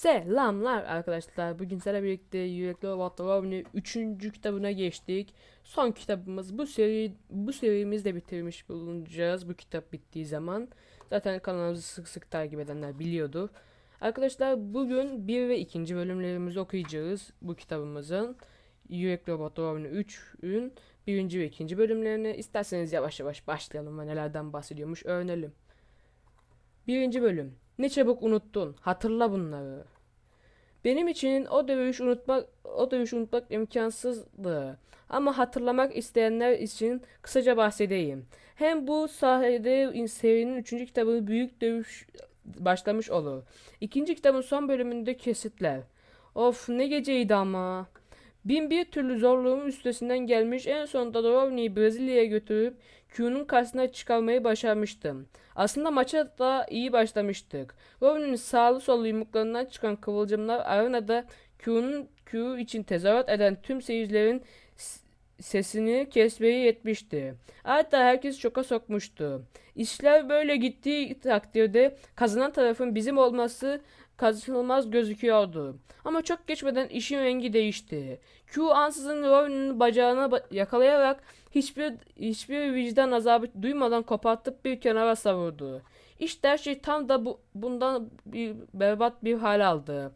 Selamlar arkadaşlar. Bugün sizlerle birlikte Yürekli Vatrovni 3. kitabına geçtik. Son kitabımız bu seri bu serimizi de bitirmiş bulunacağız bu kitap bittiği zaman. Zaten kanalımızı sık sık takip edenler biliyordu. Arkadaşlar bugün 1 ve 2. bölümlerimizi okuyacağız bu kitabımızın. Yürekli Vatrovni 3'ün 1. ve 2. bölümlerini isterseniz yavaş yavaş başlayalım ve nelerden bahsediyormuş öğrenelim. Birinci bölüm. Ne çabuk unuttun. Hatırla bunları. Benim için o dövüş unutmak o dövüş unutmak imkansızdı. Ama hatırlamak isteyenler için kısaca bahsedeyim. Hem bu sayede serinin 3. kitabı büyük dövüş başlamış olur. İkinci kitabın son bölümünde kesitler. Of ne geceydi ama. Bin bir türlü zorluğun üstesinden gelmiş en sonunda Drovni'yi Brezilya'ya götürüp Q'nun karşısına çıkarmayı başarmıştım. Aslında maça da iyi başlamıştık. Rovni'nin sağlı sollu yumruklarından çıkan kıvılcımlar arenada Q'nun Q için tezahürat eden tüm seyircilerin sesini kesmeye yetmişti. Hatta herkes şoka sokmuştu. İşler böyle gittiği takdirde kazanan tarafın bizim olması kaçınılmaz gözüküyordu. Ama çok geçmeden işin rengi değişti. Q ansızın Rovni'nin bacağına ba- yakalayarak hiçbir hiçbir vicdan azabı duymadan kopartıp bir kenara savurdu. İşte her şey tam da bu, bundan bir berbat bir hal aldı.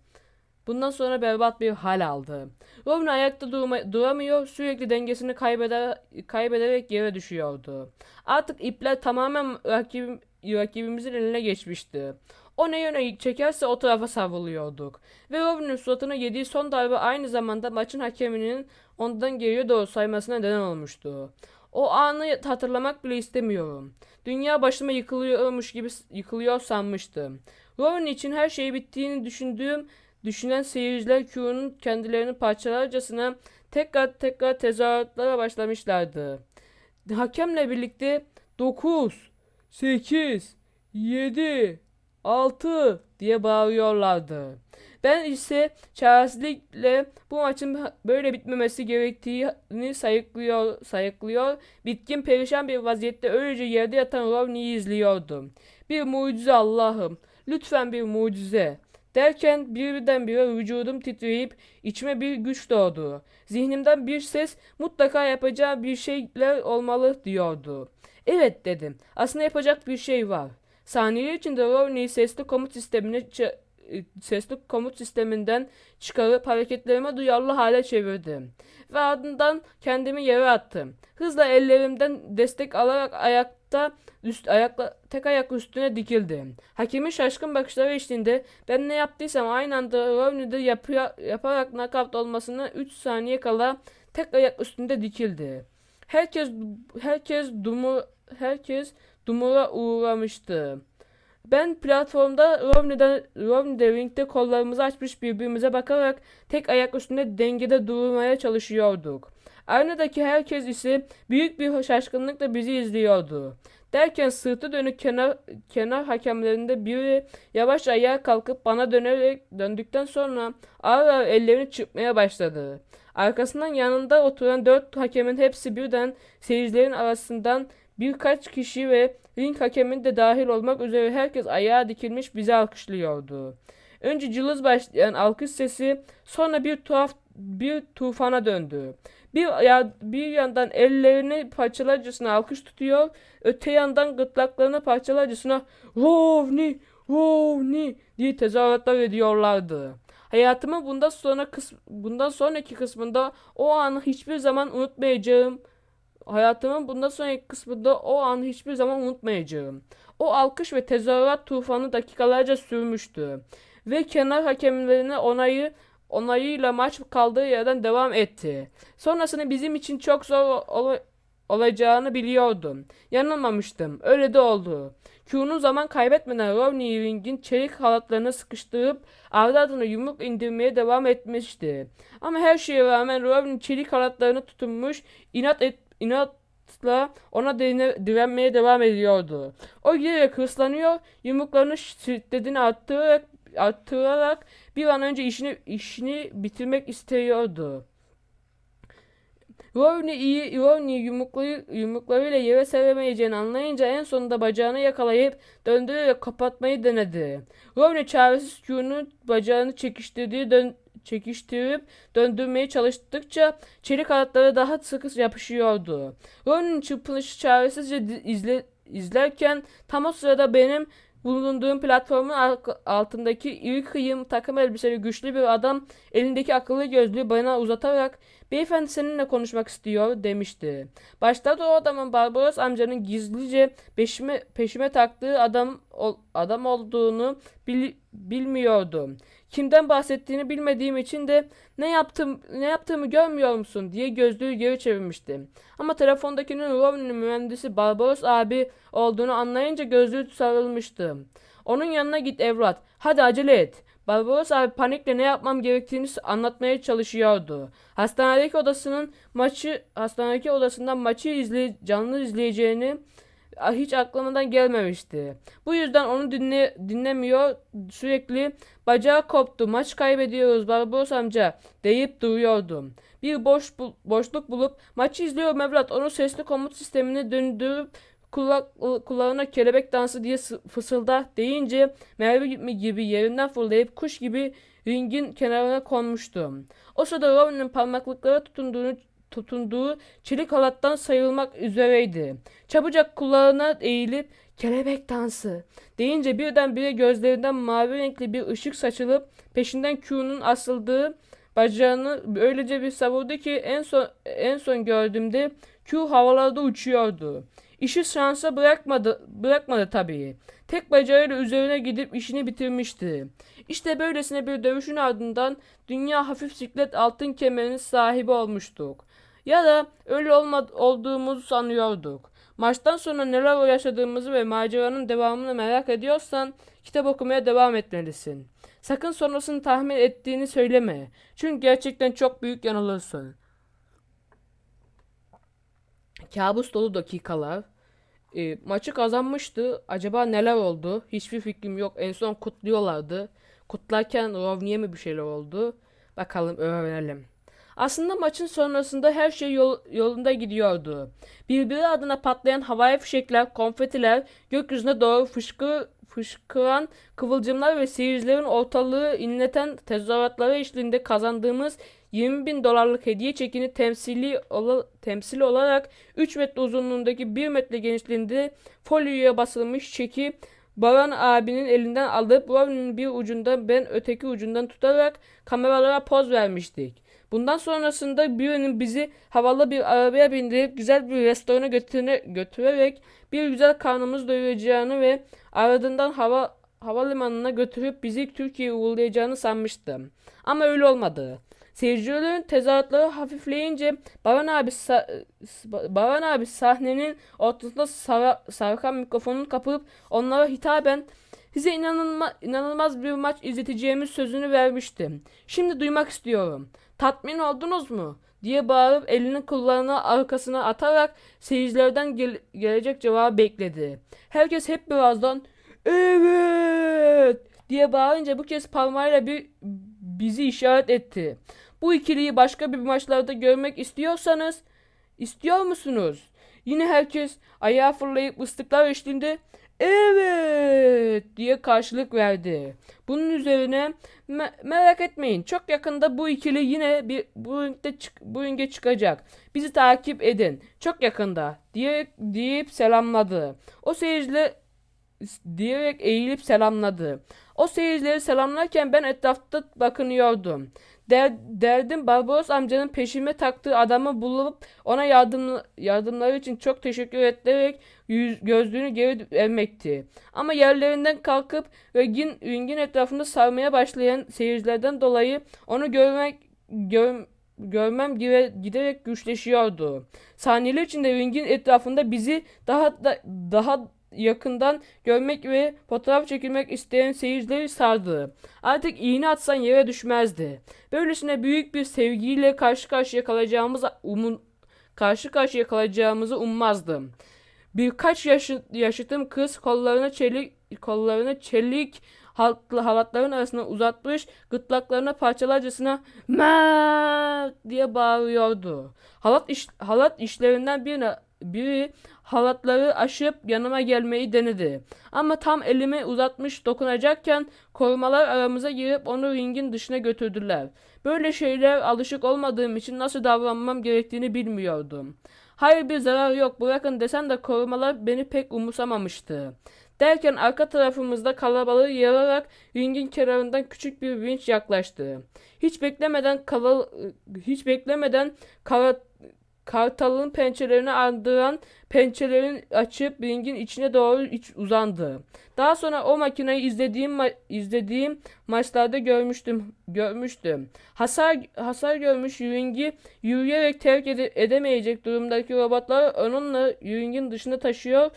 Bundan sonra berbat bir hal aldı. Rovni ayakta durma, duramıyor, sürekli dengesini kaybeder, kaybederek yere düşüyordu. Artık ipler tamamen rakibim, rakibimizin eline geçmişti. O ne yöne çekerse o tarafa savruluyorduk. Ve Rovni'nin suratına yediği son darbe aynı zamanda maçın hakeminin ondan geriye doğru saymasına neden olmuştu. O anı hatırlamak bile istemiyorum. Dünya başıma yıkılıyormuş gibi yıkılıyor sanmıştım. Rovni için her şey bittiğini düşündüğüm düşünen seyirciler Q'nun kendilerini parçalarcasına tekrar tekrar tezahüratlara başlamışlardı. Hakemle birlikte 9, 8, 7, 6 diye bağırıyorlardı. Ben ise çaresizlikle bu maçın böyle bitmemesi gerektiğini sayıklıyor, sayıklıyor. Bitkin perişan bir vaziyette öylece yerde yatan Rovni'yi izliyordum. Bir mucize Allah'ım. Lütfen bir mucize. Derken birdenbire vücudum titreyip içime bir güç doğdu. Zihnimden bir ses mutlaka yapacağı bir şeyler olmalı diyordu. Evet dedim. Aslında yapacak bir şey var. Saniye içinde Rovni'yi sesli komut sistemine e, sesli komut sisteminden çıkarıp hareketlerime duyarlı hale çevirdim. Ve ardından kendimi yere attım. Hızla ellerimden destek alarak ayakta üst ayakla tek ayak üstüne dikildim. Hakemin şaşkın bakışları eşliğinde ben ne yaptıysam aynı anda Rovni'de yapıyor, yaparak nakavt olmasına 3 saniye kala tek ayak üstünde dikildi. Herkes herkes dumur herkes dumura uğramıştı. Ben platformda Rovni'de, Rovni'de ringde kollarımızı açmış birbirimize bakarak tek ayak üstünde dengede durmaya çalışıyorduk. Arenadaki herkes ise büyük bir şaşkınlıkla bizi izliyordu. Derken sırtı dönük kenar, kenar hakemlerinde biri yavaş ayağa kalkıp bana dönerek döndükten sonra ağır ağır ellerini çırpmaya başladı. Arkasından yanında oturan dört hakemin hepsi birden seyircilerin arasından birkaç kişi ve ring hakemin de dahil olmak üzere herkes ayağa dikilmiş bizi alkışlıyordu. Önce cılız başlayan alkış sesi sonra bir tuhaf bir tufana döndü. Bir, ya, bir yandan ellerini parçalarcasına alkış tutuyor, öte yandan gırtlaklarını parçalarcasına Rovni, Rovni diye tezahüratlar ediyorlardı. Hayatımın bundan sonra kıs- bundan sonraki kısmında o anı hiçbir zaman unutmayacağım. Hayatımın bundan sonraki kısmında o anı hiçbir zaman unutmayacağım. O alkış ve tezahürat tufanı dakikalarca sürmüştü. Ve kenar hakemlerine onayı onayıyla maç kaldığı yerden devam etti. Sonrasını bizim için çok zor ol- olacağını biliyordum. Yanılmamıştım. Öyle de oldu. Q'nun zaman kaybetmeden Rovni'yi ringin çelik halatlarına sıkıştırıp ardı ardına yumruk indirmeye devam etmişti. Ama her şeye rağmen Rovni çelik halatlarını tutunmuş, inat et, inatla ona direne- direnmeye devam ediyordu. O giderek hırslanıyor, yumruklarını şiddetini arttırarak, arttırarak bir an önce işini işini bitirmek istiyordu. Rovni iyi Rovni yumrukları, yumruklarıyla yere seremeyeceğini anlayınca en sonunda bacağını yakalayıp döndürerek kapatmayı denedi. Rovni çaresiz Q'nun bacağını çekiştirdiği dön çekiştirip döndürmeye çalıştıkça çelik halatları daha sıkı yapışıyordu. Ronnie'nin çırpınışı çaresizce izle, izlerken tam o sırada benim bulunduğum platformun altındaki iri kıyım takım elbiseli güçlü bir adam elindeki akıllı gözlüğü bana uzatarak beyefendi seninle konuşmak istiyor demişti. Başta da o adamın Barbaros amcanın gizlice peşime, peşime taktığı adam ol- adam olduğunu bil- bilmiyordum. Kimden bahsettiğini bilmediğim için de ne yaptım ne yaptığımı görmüyor musun diye gözlüğü geri çevirmiştim. Ama telefondakinin Romney'nin mühendisi Barbaros abi olduğunu anlayınca gözlüğü sarılmıştı. Onun yanına git evlat. Hadi acele et. Barbaros abi panikle ne yapmam gerektiğini anlatmaya çalışıyordu. Hastanedeki odasının maçı hastanedeki odasından maçı izley canlı izleyeceğini hiç aklımdan gelmemişti. Bu yüzden onu dinle dinlemiyor sürekli bacağı koptu maç kaybediyoruz Barbaros amca deyip duruyordum. Bir boş bul- boşluk bulup maçı izliyorum evlat onu sesli komut sistemini döndürüp kulak, kulağına kelebek dansı diye sı- fısılda deyince Merve gibi yerinden fırlayıp kuş gibi ringin kenarına konmuştum. O sırada Robin'in parmaklıklara tutunduğunu tutunduğu çelik halattan sayılmak üzereydi. Çabucak kulağına eğilip kelebek dansı deyince birdenbire gözlerinden mavi renkli bir ışık saçılıp peşinden Q'nun asıldığı bacağını öylece bir savurdu ki en son en son gördüğümde Q havalarda uçuyordu. İşi şansa bırakmadı bırakmadı tabii. Tek bacağıyla üzerine gidip işini bitirmişti. İşte böylesine bir dövüşün ardından dünya hafif siklet altın kemerinin sahibi olmuştuk. Ya da öyle olmad olduğumuzu sanıyorduk. Maçtan sonra neler yaşadığımızı ve maceranın devamını merak ediyorsan kitap okumaya devam etmelisin. Sakın sonrasını tahmin ettiğini söyleme. Çünkü gerçekten çok büyük yanılırsın. Kabus dolu dakikalar. E, maçı kazanmıştı. Acaba neler oldu? Hiçbir fikrim yok. En son kutluyorlardı. Kutlarken Rovni'ye mi bir şeyler oldu? Bakalım öğrenelim. Aslında maçın sonrasında her şey yol- yolunda gidiyordu. Birbiri adına patlayan havai fişekler, konfetiler, gökyüzüne doğru fışkı, fışkıran kıvılcımlar ve seyircilerin ortalığı inleten tezahüratları eşliğinde kazandığımız 20 bin dolarlık hediye çekini temsili, ola, temsili olarak 3 metre uzunluğundaki 1 metre genişliğinde folyoya basılmış çeki Baran abinin elinden alıp Robin'in bir ucundan ben öteki ucundan tutarak kameralara poz vermiştik. Bundan sonrasında birinin bizi havalı bir arabaya bindirip güzel bir restorana götürene, götürerek bir güzel karnımız doyuracağını ve ardından hava havalimanına götürüp bizi Türkiye'ye uğurlayacağını sanmıştım. Ama öyle olmadı. Seyircilerin tezahüratları hafifleyince Baran abi Baran abi sahnenin ortasında sara- sarkan mikrofonunu kapıp onlara hitaben size inanılma, inanılmaz bir maç izleteceğimiz sözünü vermiştim. Şimdi duymak istiyorum. Tatmin oldunuz mu? diye bağırıp elini kulağına arkasına atarak seyircilerden gel- gelecek cevabı bekledi. Herkes hep birazdan evet diye bağırınca bu kez parmağıyla bir bizi işaret etti. Bu ikiliyi başka bir maçlarda görmek istiyorsanız istiyor musunuz? Yine herkes ayağa fırlayıp ıslıklar eşliğinde evet diye karşılık verdi. Bunun üzerine "Me- merak etmeyin çok yakında bu ikili yine bir bu ringde çık bu ringe çıkacak. Bizi takip edin. Çok yakında diye deyip selamladı. O seyirciler diyerek eğilip selamladı. O seyircileri selamlarken ben etrafta bakınıyordum. Der, derdim Barbaros amcanın peşime taktığı adamı bulup ona yardım, yardımları için çok teşekkür ederek yüz, gözlüğünü geri vermekti. Ama yerlerinden kalkıp ringin, ringin etrafında sarmaya başlayan seyircilerden dolayı onu görmek gör, görmem gire, giderek güçleşiyordu. Saniyeler içinde ringin etrafında bizi daha da, daha yakından görmek ve fotoğraf çekilmek isteyen seyircileri sardı. Artık iğne atsan yere düşmezdi. Böylesine büyük bir sevgiyle karşı karşıya kalacağımız umun karşı karşıya kalacağımızı ummazdım. Birkaç yaşı, yaşıtım kız kollarına çelik kollarına çelik halatların arasına uzatmış gırtlaklarına parçalarcasına Mert diye bağırıyordu. Halat iş, halat işlerinden birine biri halatları aşıp yanıma gelmeyi denedi. Ama tam elimi uzatmış dokunacakken korumalar aramıza girip onu ringin dışına götürdüler. Böyle şeyler alışık olmadığım için nasıl davranmam gerektiğini bilmiyordum. Hayır bir zarar yok bırakın desem de korumalar beni pek umursamamıştı. Derken arka tarafımızda kalabalığı yararak ringin kenarından küçük bir vinç yaklaştı. Hiç beklemeden kala, hiç beklemeden kara, kartalın pençelerini andıran pençelerin açıp ringin içine doğru iç uzandı. Daha sonra o makineyi izlediğim ma- izlediğim maçlarda görmüştüm görmüştüm. Hasar hasar görmüş ringi yürüyerek terk ede- edemeyecek durumdaki robotları onunla ringin dışına taşıyor.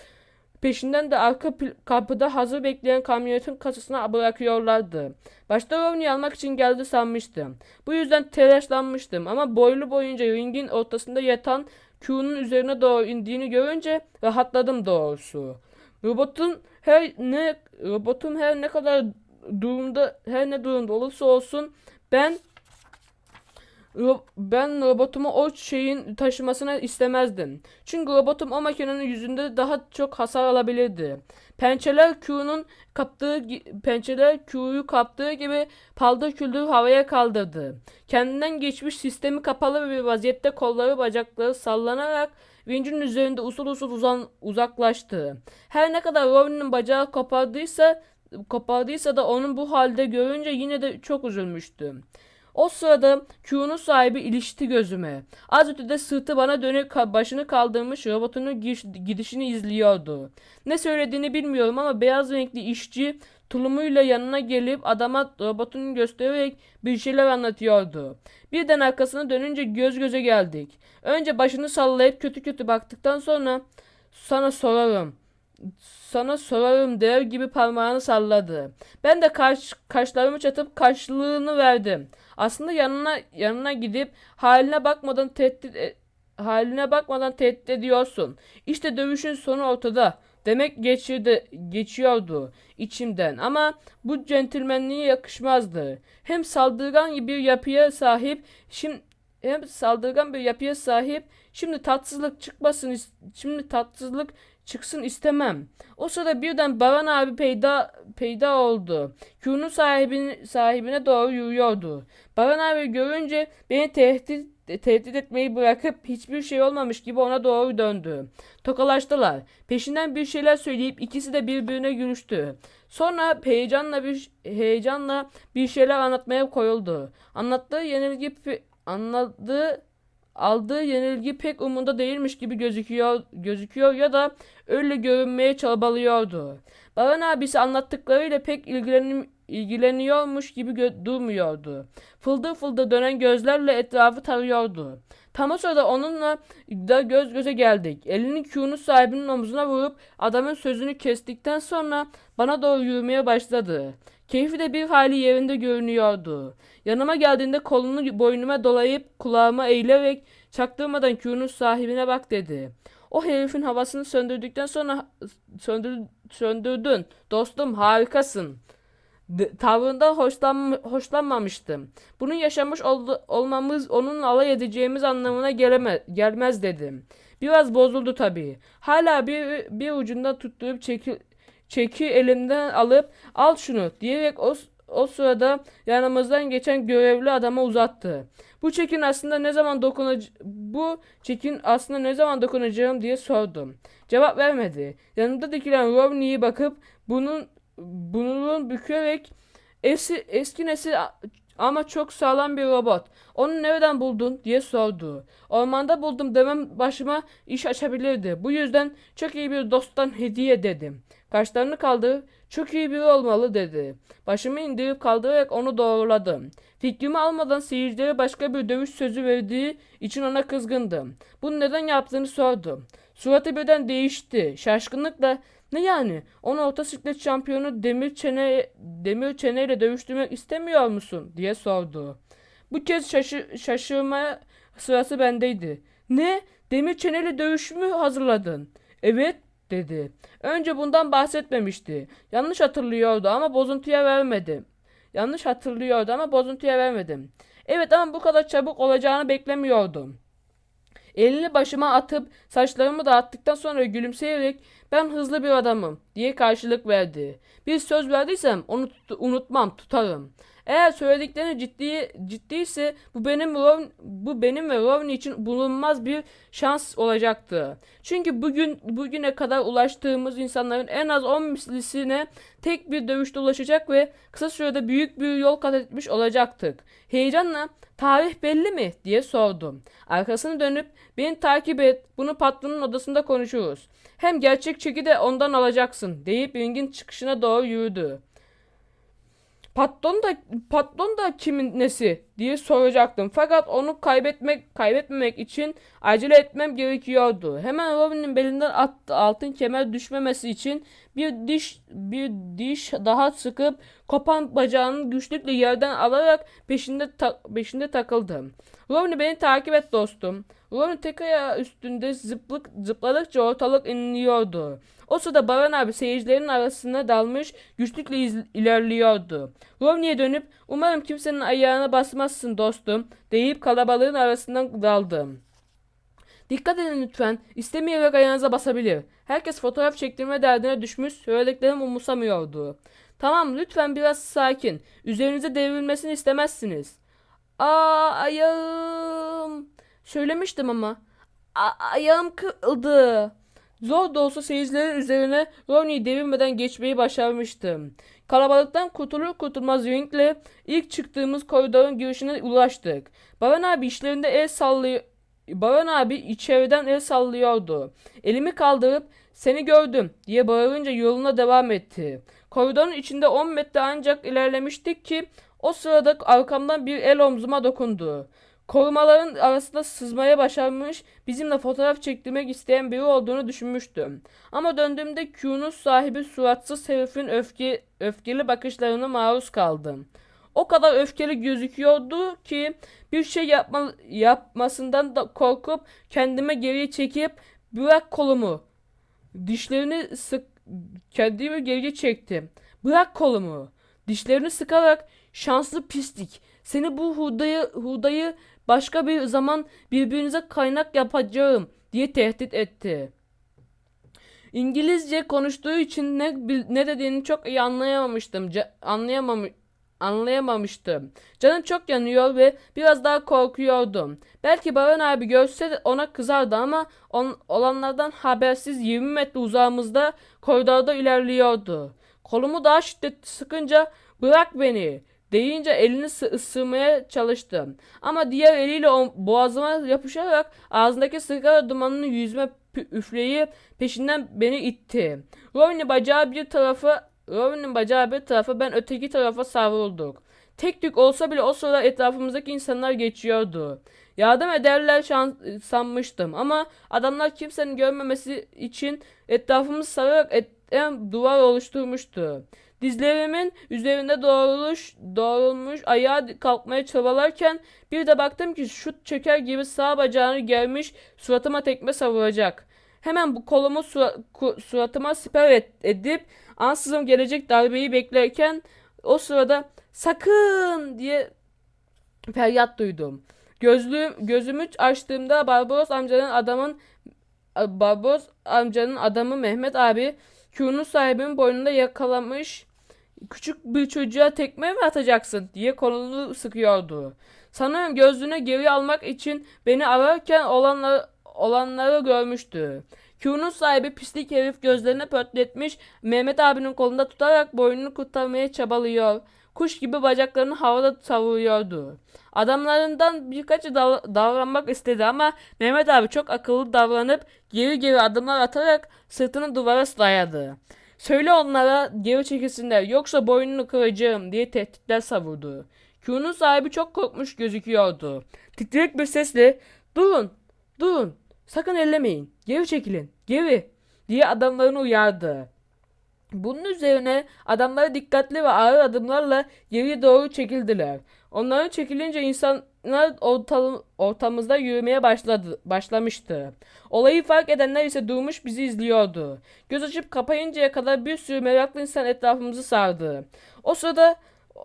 Peşinden de arka kapıda hazır bekleyen kamyonetin kasasına bırakıyorlardı. Başta Rovni'yi almak için geldi sanmıştım. Bu yüzden telaşlanmıştım ama boylu boyunca ringin ortasında yatan Q'nun üzerine doğru indiğini görünce rahatladım doğrusu. Robotun her ne robotun her ne kadar durumda her ne durumda olursa olsun ben ben robotumu o şeyin taşımasını istemezdim. Çünkü robotum o makinenin yüzünde daha çok hasar alabilirdi. Pençeler Q'nun kaptığı pençeler Q'yu kaptığı gibi paldır küldür havaya kaldırdı. Kendinden geçmiş sistemi kapalı bir vaziyette kolları bacakları sallanarak vincin üzerinde usul usul uzan, uzaklaştı. Her ne kadar Robin'in bacağı kopardıysa kopardıysa da onun bu halde görünce yine de çok üzülmüştüm. O sırada Q'nun sahibi ilişti gözüme. Az ötede sırtı bana dönük başını kaldırmış robotunun gidişini izliyordu. Ne söylediğini bilmiyorum ama beyaz renkli işçi tulumuyla yanına gelip adama robotunu göstererek bir şeyler anlatıyordu. Birden arkasına dönünce göz göze geldik. Önce başını sallayıp kötü kötü baktıktan sonra sana sorarım. Sana sorarım der gibi parmağını salladı. Ben de kaş, kaşlarımı çatıp karşılığını verdim. Aslında yanına yanına gidip haline bakmadan tehdit e- haline bakmadan tehdit ediyorsun. İşte dövüşün sonu ortada. Demek geçirdi, geçiyordu içimden ama bu centilmenliğe yakışmazdı. Hem saldırgan bir yapıya sahip, şimdi hem saldırgan bir yapıya sahip. Şimdi tatsızlık çıkmasın, şimdi tatsızlık çıksın istemem. O sırada birden Baran abi peyda peyda oldu. Q'nun sahibini, sahibine doğru yürüyordu. Baran abi görünce beni tehdit tehdit etmeyi bırakıp hiçbir şey olmamış gibi ona doğru döndü. Tokalaştılar. Peşinden bir şeyler söyleyip ikisi de birbirine gülüştü. Sonra heyecanla bir heyecanla bir şeyler anlatmaya koyuldu. Anlattığı yenilgi anladığı aldığı yenilgi pek umunda değilmiş gibi gözüküyor gözüküyor ya da öyle görünmeye çabalıyordu. Baran abisi anlattıklarıyla pek ilgilenim, ilgileniyormuş gibi durmuyordu. Fıldır fıldır dönen gözlerle etrafı tarıyordu. Tam o sırada onunla da göz göze geldik. Elini Q'nun sahibinin omzuna vurup adamın sözünü kestikten sonra bana doğru yürümeye başladı. Keyfi de bir hali yerinde görünüyordu. Yanıma geldiğinde kolunu boynuma dolayıp kulağıma eğilerek çaktırmadan Q'nun sahibine bak dedi. O herifin havasını söndürdükten sonra söndür, söndürdün. Dostum harikasın. D- tavrından hoşlan, hoşlanmamıştım. Bunu yaşamış oldu, olmamız onunla alay edeceğimiz anlamına geleme, gelmez dedim. Biraz bozuldu tabii. Hala bir, bir ucundan tutturup çeki, çeki elimden alıp al şunu diyerek o, o sırada yanımızdan geçen görevli adama uzattı. Bu çekin aslında ne zaman dokunac bu çekin aslında ne zaman dokunacağım diye sordum. Cevap vermedi. Yanımda dikilen Romney'e bakıp bunun bunun bükerek eski, eski nesil ama çok sağlam bir robot. Onu nereden buldun diye sordu. Ormanda buldum demem başıma iş açabilirdi. Bu yüzden çok iyi bir dosttan hediye dedim. Kaşlarını kaldırıp çok iyi biri olmalı dedi. Başımı indirip kaldırarak onu doğruladım. Fikrimi almadan seyircilere başka bir dövüş sözü verdiği için ona kızgındım. Bunu neden yaptığını sordum. Suratı birden değişti. Şaşkınlıkla ne yani? Onu orta siklet şampiyonu demir çene demir çeneyle dövüştürmek istemiyor musun diye sordu. Bu kez şaşı, şaşırma sırası bendeydi. Ne? Demir çeneyle dövüş mü hazırladın? Evet dedi. Önce bundan bahsetmemişti. Yanlış hatırlıyordu ama bozuntuya vermedi. Yanlış hatırlıyordu ama bozuntuya vermedim. Evet ama bu kadar çabuk olacağını beklemiyordum. Elini başıma atıp saçlarımı dağıttıktan sonra gülümseyerek ben hızlı bir adamım diye karşılık verdi. Bir söz verdiysem onu tut- unutmam, tutarım. Eğer söylediklerini ciddi ciddiyse bu benim Ron- bu benim ve Rovni için bulunmaz bir şans olacaktı. Çünkü bugün bugüne kadar ulaştığımız insanların en az 10 mislisine tek bir dövüşte ulaşacak ve kısa sürede büyük bir yol kat etmiş olacaktık. Heyecanla tarih belli mi diye sordum. Arkasını dönüp beni takip et bunu patronun odasında konuşuruz. Hem gerçek çeki de ondan alacaksın deyip ringin çıkışına doğru yürüdü. Patron da patron da kimin nesi diye soracaktım. Fakat onu kaybetmek kaybetmemek için acele etmem gerekiyordu. Hemen Robin'in belinden attı altın kemer düşmemesi için bir diş bir diş daha sıkıp kopan bacağını güçlükle yerden alarak peşinde ta- peşinde takıldım. Robin beni takip et dostum. Robin tek ayağı üstünde zıplık zıpladıkça ortalık inliyordu. O sırada Baran abi seyircilerin arasına dalmış güçlükle iz- ilerliyordu. Rovni'ye dönüp umarım kimsenin ayağına basmazsın dostum deyip kalabalığın arasından daldım. Dikkat edin lütfen. İstemeyerek ayağınıza basabilir. Herkes fotoğraf çektirme derdine düşmüş, söylediklerimi umursamıyordu. Tamam lütfen biraz sakin. Üzerinize devrilmesini istemezsiniz. Aa ayağım. Söylemiştim ama. A- ayağım kırıldı. Zor da olsa seyircilerin üzerine Ronnie'yi devirmeden geçmeyi başarmıştım. Kalabalıktan kurtulur kurtulmaz ringle ilk çıktığımız koridorun girişine ulaştık. Baran abi işlerinde el sallıyor. Baran abi içeriden el sallıyordu. Elimi kaldırıp seni gördüm diye bağırınca yoluna devam etti. Koridorun içinde 10 metre ancak ilerlemiştik ki o sırada arkamdan bir el omzuma dokundu. Korumaların arasında sızmaya başarmış, bizimle fotoğraf çektirmek isteyen biri olduğunu düşünmüştüm. Ama döndüğümde Q'nun sahibi suratsız herifin öfke, öfkeli bakışlarına maruz kaldım. O kadar öfkeli gözüküyordu ki bir şey yapma, yapmasından da korkup kendime geriye çekip bırak kolumu. Dişlerini sık kendimi geriye çektim. Bırak kolumu. Dişlerini sıkarak şanslı pislik. Seni bu hurdayı, hurdayı başka bir zaman birbirinize kaynak yapacağım diye tehdit etti. İngilizce konuştuğu için ne ne dediğini çok iyi anlayamamıştım. Ca- anlayamam anlayamamıştım. Canım çok yanıyor ve biraz daha korkuyordum. Belki Baran abi görse de ona kızardı ama on, olanlardan habersiz 20 metre uzağımızda koridorda ilerliyordu. Kolumu daha şiddetli sıkınca bırak beni deyince elini sı- ısırmaya çalıştım. Ama diğer eliyle boğazıma yapışarak ağzındaki sigara dumanını yüzüme üfleyip peşinden beni itti. Robin'in bacağı bir tarafa Robin'in bacağı bir tarafa ben öteki tarafa savrulduk. Tek tük olsa bile o sırada etrafımızdaki insanlar geçiyordu. Yardım ederler şans sanmıştım ama adamlar kimsenin görmemesi için etrafımı sararak etten duvar oluşturmuştu. Dizlerimin üzerinde doğruluş, doğrulmuş ayağa kalkmaya çabalarken bir de baktım ki şut çeker gibi sağ bacağını germiş suratıma tekme savuracak. Hemen bu kolumu sura- ku- suratıma siper et- edip ansızın gelecek darbeyi beklerken o sırada sakın diye feryat duydum. Gözlüğüm, gözümü açtığımda Barbaros amcanın adamın Barbaros amcanın adamı Mehmet abi Q'nun sahibinin boynunda yakalamış küçük bir çocuğa tekme mi atacaksın diye kolunu sıkıyordu. Sanırım gözlüğüne geri almak için beni ararken olanları, olanları görmüştü. Q'nun sahibi pislik herif gözlerini pörtletmiş Mehmet abinin kolunda tutarak boynunu kurtarmaya çabalıyor. Kuş gibi bacaklarını havada savuruyordu. Adamlarından birkaçı dav- davranmak istedi ama Mehmet abi çok akıllı davranıp geri geri adımlar atarak sırtını duvara dayadı. Söyle onlara geri çekilsinler yoksa boynunu kıracağım diye tehditler savurdu. Q'nun sahibi çok korkmuş gözüküyordu. Titrek bir sesle durun durun sakın ellemeyin geri çekilin geri diye adamlarını uyardı. Bunun üzerine adamları dikkatli ve ağır adımlarla geriye doğru çekildiler. Onların çekilince insan fitne ortam, ortamımızda yürümeye başladı, başlamıştı. Olayı fark edenler ise durmuş bizi izliyordu. Göz açıp kapayıncaya kadar bir sürü meraklı insan etrafımızı sardı. O sırada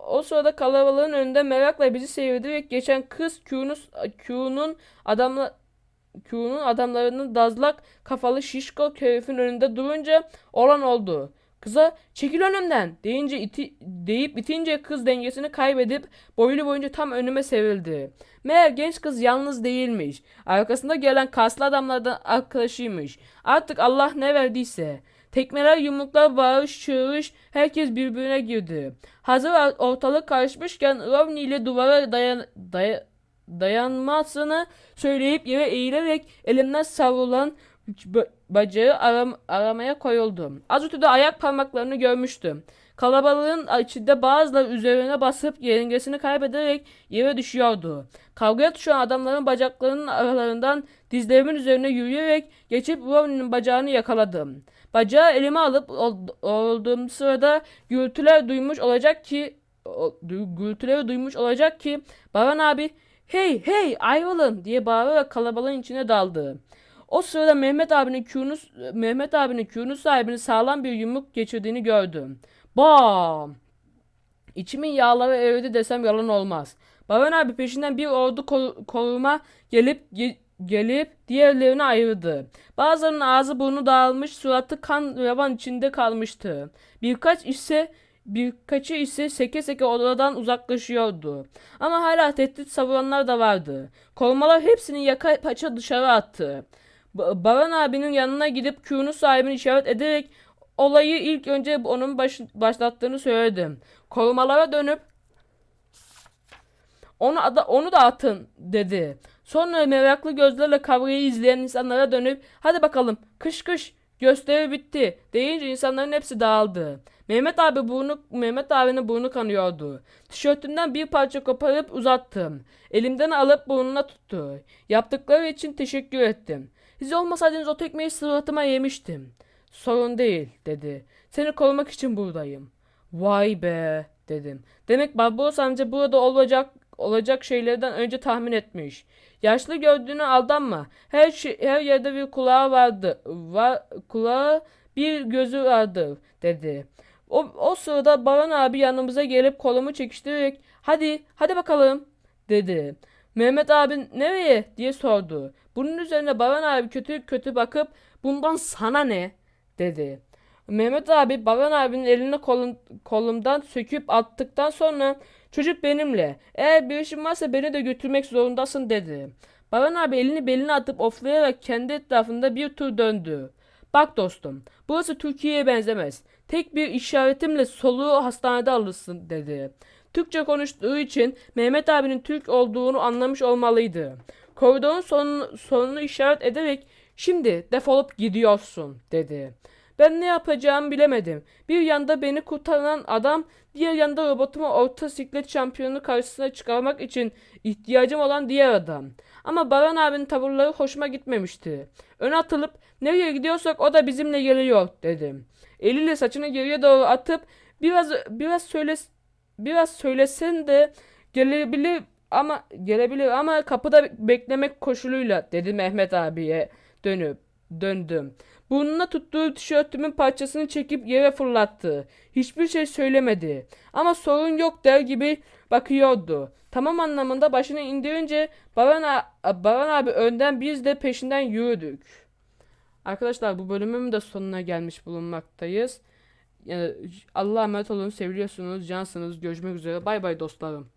o sırada kalabalığın önünde merakla bizi seyrederek geçen kız Q'nun adamla Q'nun adamlarının dazlak kafalı şişko herifin önünde durunca olan oldu. Kıza çekil önümden deyince iti, deyip itince kız dengesini kaybedip boylu boyunca tam önüme sevildi. Meğer genç kız yalnız değilmiş. Arkasında gelen kaslı adamlardan arkadaşıymış. Artık Allah ne verdiyse. Tekmeler, yumruklar, bağırış, çığırış herkes birbirine girdi. Hazır ortalık karışmışken Rovni ile duvara dayan, daya- dayanmasını söyleyip yere eğilerek elimden savrulan bacağı aram- aramaya koyuldum. Az ötede ayak parmaklarını görmüştüm. Kalabalığın içinde bazıları üzerine basıp yengesini kaybederek yere düşüyordu. Kavgaya tutuşan adamların bacaklarının aralarından dizlerimin üzerine yürüyerek geçip Rowan'ın bacağını yakaladım. Bacağı elime alıp ol- olduğum sırada gürültüler duymuş olacak ki o- gürültüleri duymuş olacak ki Baran abi hey hey ayrılın diye bağırarak kalabalığın içine daldı. O sırada Mehmet abinin Q'nu Mehmet abinin Q'nu sahibinin sağlam bir yumruk geçirdiğini gördüm. Bam! İçimin yağları eridi desem yalan olmaz. Baran abi peşinden bir ordu kor- koruma gelip ge- gelip diğerlerini ayırdı. Bazılarının ağzı burnu dağılmış, suratı kan yavan içinde kalmıştı. Birkaç ise birkaçı ise seke seke odadan uzaklaşıyordu. Ama hala tehdit savuranlar da vardı. Korumalar hepsini yaka paça dışarı attı. Ba- Baran abinin yanına gidip Q'nu sahibini işaret ederek olayı ilk önce onun baş- başlattığını söyledim. Korumalara dönüp onu ada, onu da atın dedi. Sonra meraklı gözlerle kavgayı izleyen insanlara dönüp hadi bakalım kış kış gösteri bitti deyince insanların hepsi dağıldı. Mehmet abi burnu Mehmet abinin burnu kanıyordu. Tişörtünden bir parça koparıp uzattım. Elimden alıp burnuna tuttu. Yaptıkları için teşekkür ettim. Siz olmasaydınız o tekmeyi suratıma yemiştim. Sorun değil dedi. Seni korumak için buradayım. Vay be dedim. Demek Barbaros amca burada olacak olacak şeylerden önce tahmin etmiş. Yaşlı gördüğüne aldanma. Her şey, her yerde bir kulağı vardı. Var, kulağı bir gözü vardır dedi. O, o sırada Baran abi yanımıza gelip kolumu çekiştirerek hadi hadi bakalım dedi. Mehmet abi nereye diye sordu. Bunun üzerine Baran abi kötü kötü bakıp bundan sana ne dedi. Mehmet abi Baran abinin elini kolum, kolumdan söküp attıktan sonra çocuk benimle eğer bir işin varsa beni de götürmek zorundasın dedi. Baran abi elini beline atıp oflayarak kendi etrafında bir tur döndü. Bak dostum burası Türkiye'ye benzemez. Tek bir işaretimle soluğu hastanede alırsın dedi. Türkçe konuştuğu için Mehmet abinin Türk olduğunu anlamış olmalıydı. Koridorun sonunu, sonunu işaret ederek şimdi defolup gidiyorsun dedi. Ben ne yapacağımı bilemedim. Bir yanda beni kurtaran adam, diğer yanda robotumu orta siklet şampiyonu karşısına çıkarmak için ihtiyacım olan diğer adam. Ama Baran abinin tavırları hoşuma gitmemişti. Öne atılıp nereye gidiyorsak o da bizimle geliyor dedim. Eliyle saçını geriye doğru atıp biraz biraz söyle biraz söylesen de gelebilir ama gelebilir ama kapıda beklemek koşuluyla dedi Mehmet abiye dönüp döndüm. Burnuna tuttuğu tişörtümün parçasını çekip yere fırlattı. Hiçbir şey söylemedi. Ama sorun yok der gibi bakıyordu. Tamam anlamında başını indirince Baran, Baran abi önden biz de peşinden yürüdük. Arkadaşlar bu bölümün de sonuna gelmiş bulunmaktayız. Yani Allah'a emanet olun. Seviliyorsunuz. Cansınız. Görüşmek üzere. Bay bay dostlarım.